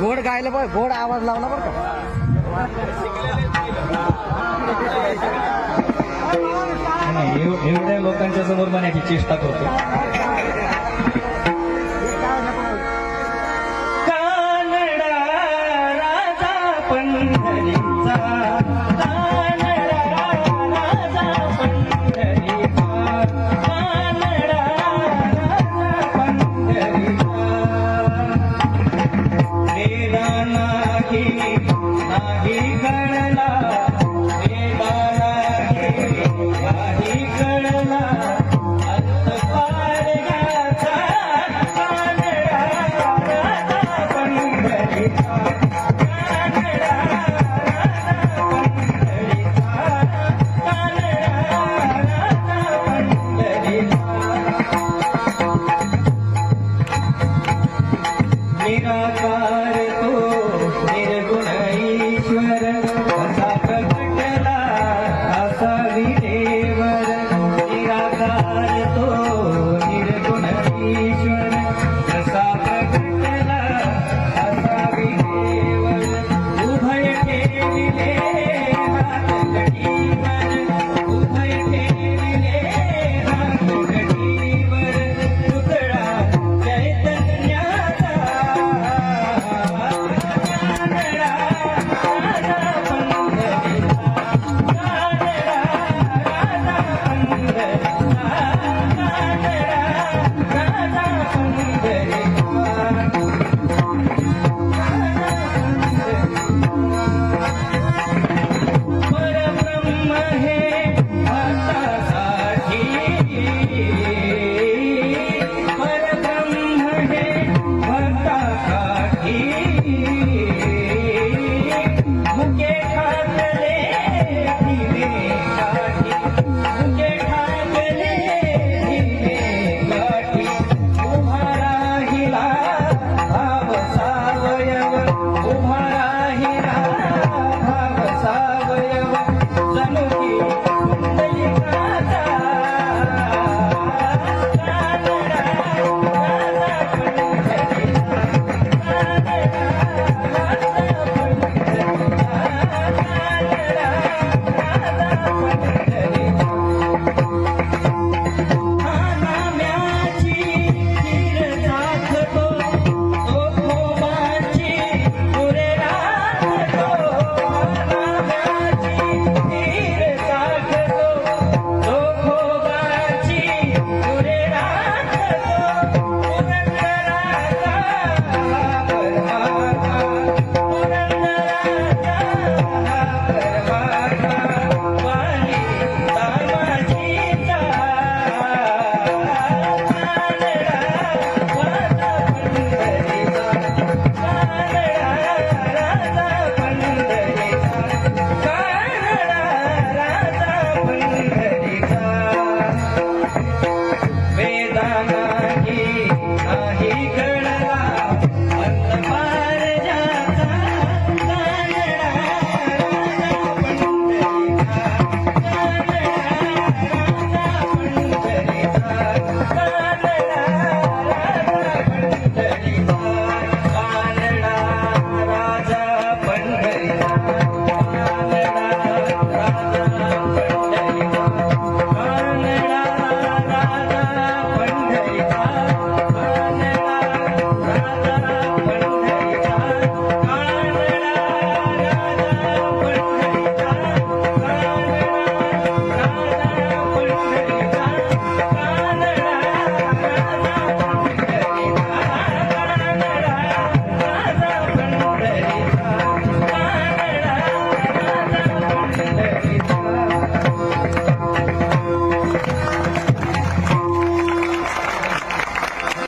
गोड गायला पाहिजे गोड आवाज लावला बरं का. एवढ्या लोकांच्या समोर म्हणायची चेष्टा करतो. Yeah.